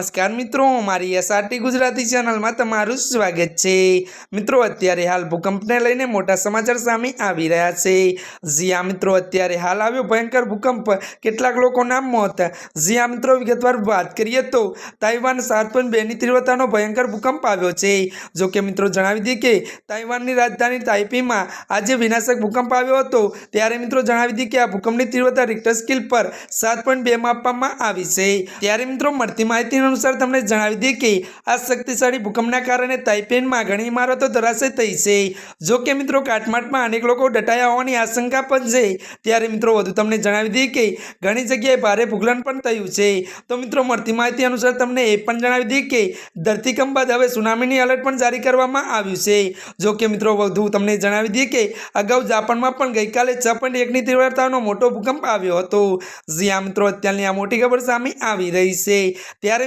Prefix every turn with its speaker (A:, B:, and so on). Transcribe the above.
A: નમસ્કાર મિત્રો, મારી એસઆરટી ગુજરાતી ચેનલમાં તમારું સ્વાગત છે. મિત્રો, અત્યારે હાલ ભૂકંપને લઈને મોટા સમાચાર સામે આવી રહ્યા છે. જીયા મિત્રો, અત્યારે હાલ આવ્યો ભયંકર ભૂકંપ. કેટલાક લોકોના મોત. જ્યાં મિત્રો, વિગતવાર વાત કરીએ તો, તાઇવાન સાત પોઈન્ટ બેની તીવ્રતાનો ભયંકર ભૂકંપ આવ્યો છે. જો કે મિત્રો, જણાવી દઈએ કે તાઇવાનની રાજધાની તાઇપીમાં આજે વિનાશક ભૂકંપ આવ્યો હતો. ત્યારે, મિત્રો, જણાવી દઈએ કે આ ભૂકંપની તીવ્રતા રિક્ટર સ્કેલ પર સાત પોઈન્ટ બેમાં આપવામાં આવી છે. ત્યારે, મિત્રો, મળતી માહિતી અનુસાર તમને જણાવી દઈએ કે આ શક્તિશાળી ભૂકંપના કારણે તાઇપેનમાં ઘણી ઇમારતો ધરાશય થઈ છે. જો કે મિત્રો કાટમાટમાં અનેક લોકો દટાયા હોવાની આશંકા પણ છે. ત્યારે મિત્રો, વધુ તમને જણાવી દઈએ કે ઘણી જગ્યાએ ભારે ભૂગલન પણ થયું છે. તો મિત્રો, મળતી માહિતી અનુસાર તમને એ પણ જણાવી દઈએ કે ધરતીકંપ બાદ હવે સુનામીની એલર્ટ પણ જારી કરવામાં આવ્યું છે. જો કે મિત્રો, વધુ તમને જણાવી દઈએ કે અગાઉ જાપાનમાં પણ ગઈકાલે છ પોઈન્ટ એકની તીવ્રતાનો મોટો ભૂકંપ આવ્યો હતો. જ્યાં મિત્રો, અત્યારની આ મોટી ખબર સામે આવી રહી છે. ત્યારે